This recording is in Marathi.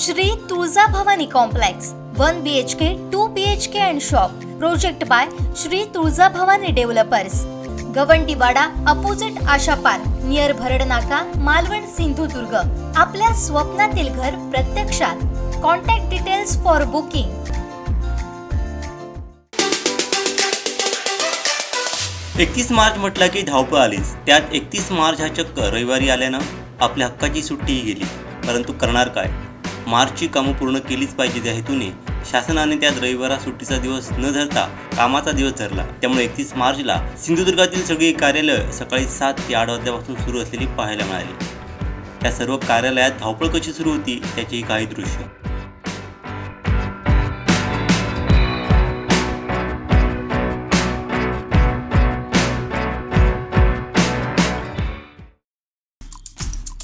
Shri Tulja Bhavani complex one B H K two B H K and shop project by Shri Tulja Bhavani developers Gawandiwada opposite Asha park near Bharad Naka Malvan Sindhudurg. आपल्या स्वप्नातील घर प्रत्यक्षात. कॉन्टॅक्ट डिटेल्स फॉर बुकिंग एकतीस मार्च म्हटलं की धावपळ आलीच. त्यात एकतीस मार्च हा चक्क रविवारी आल्यानं आपल्या हक्काची सुट्टीही गेली. परंतु करणार काय? मार्चची कामं पूर्ण केलीच पाहिजे त्या हेतूने शासनाने त्यात रविवारा सुट्टीचा दिवस न धरता कामाचा दिवस धरला. त्यामुळे एकतीस मार्चला सिंधुदुर्गातील सगळी कार्यालय सकाळी सात ते आठ वाजल्यापासून सुरू असलेली पाहायला मिळाली. त्या सर्व कार्यालयात धावपळ कशी सुरू होती त्याचेही काही दृश्य.